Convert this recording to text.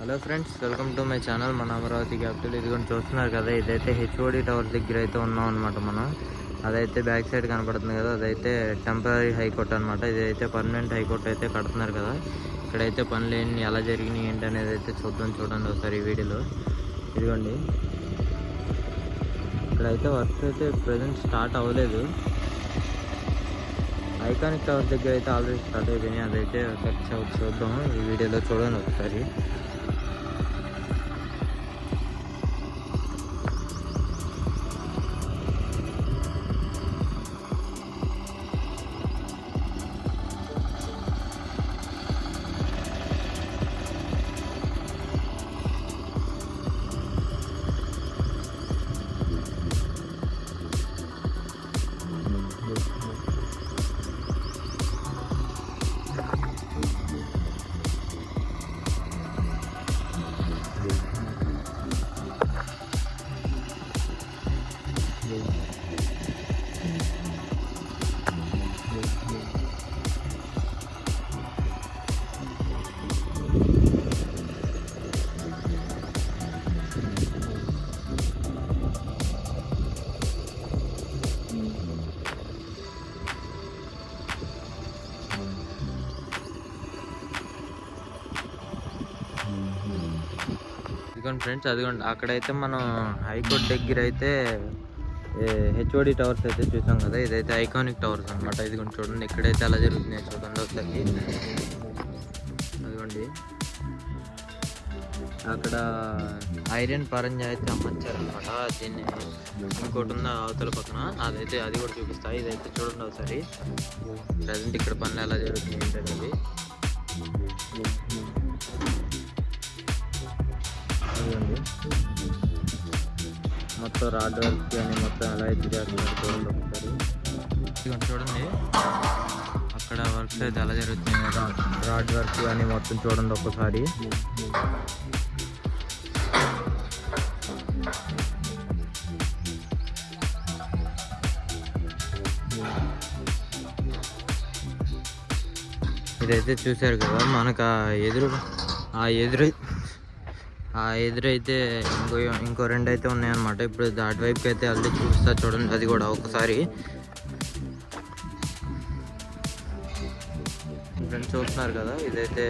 Hello friends welcome to my channel. మన Amaravati capital. ఇదిగోండి చూస్తున్నారు కదా ఇదైతే హెచ్ఓడి టవర్ దగ్గర అయితే ఉన్నాం అనమాట మనం. అదైతే బ్యాక్ సైడ్ కనపడుతుంది కదా అదైతే టెంపరీ హైకోర్టు అనమాట ఇదైతే పర్మనెంట్ హైకోర్టు అయితే కడుతున్నారు కదా. ఇక్కడైతే పనులు ఏంటి ఎలా జరిగినాయి ఏంటి అనేది అయితే చూద్దాం చూడండి ఒకసారి ఈ వీడియోలో. ఇదిగోండి. ఇక్కడైతే వర్క్ అయితే ప్రజెంట్ స్టార్ట్ అవ్వలేదు. ఐకానిక్ టవర్ దగ్గర అయితే ఆల్రెడీ స్టార్ట్ అయిపోయినాయి. అదైతే ఖర్చు చూద్దాం ఈ వీడియోలో చూడండి ఒకసారి. ఇదిగోండి ఫ్రెండ్స్ అదిగోండి. అక్కడైతే మనం హైకోర్టు దగ్గర అయితే హెచ్ఓడి టవర్స్ అయితే చూసాం కదా ఇదైతే ఐకానిక్ టవర్స్ అనమాట ఇదిగోండి చూడండి ఇక్కడైతే అలా జరుగుతున్నాయి చూడండి ఒకసారి. అదిగోండి. అక్కడ ఐరన్ పరంజా అయితే అమ్మచ్చారనమాట దీన్ని ఇంకోటి ఉన్న అవతల పక్కన? అదైతే అది కూడా చూపిస్తా. ఇదైతే చూడండి ఒకసారి. ప్రజెంట్ ఇక్కడ పనులు ఎలా జరుగుతున్నాయి ఏంటనేది. మొత్తం రాడ్ వర్క్ కానీ మొత్తం ఎలా అయితే చేస్తున్నారు చూడండి ఒకసారి. చూడండి. అక్కడ వర్క్స్ అయితే ఎలా జరుగుతున్నాయి కదా. రాడ్ వర్క్ కానీ మొత్తం చూడండి ఒక్కసారి ఇదైతే చూశారు కదా మనకు ఆ ఎదురు ఆ ఎదురు ఆ ఎదురైతే ఇంకో ఇంకో రెండు అయితే ఉన్నాయన్నమాట. ఇప్పుడు దాటి వైపుకి అయితే వెళ్ళి చూస్తా చూడండి అది కూడా ఒకసారి. ఫ్రెండ్స్ చూస్తున్నారు కదా ఇదైతే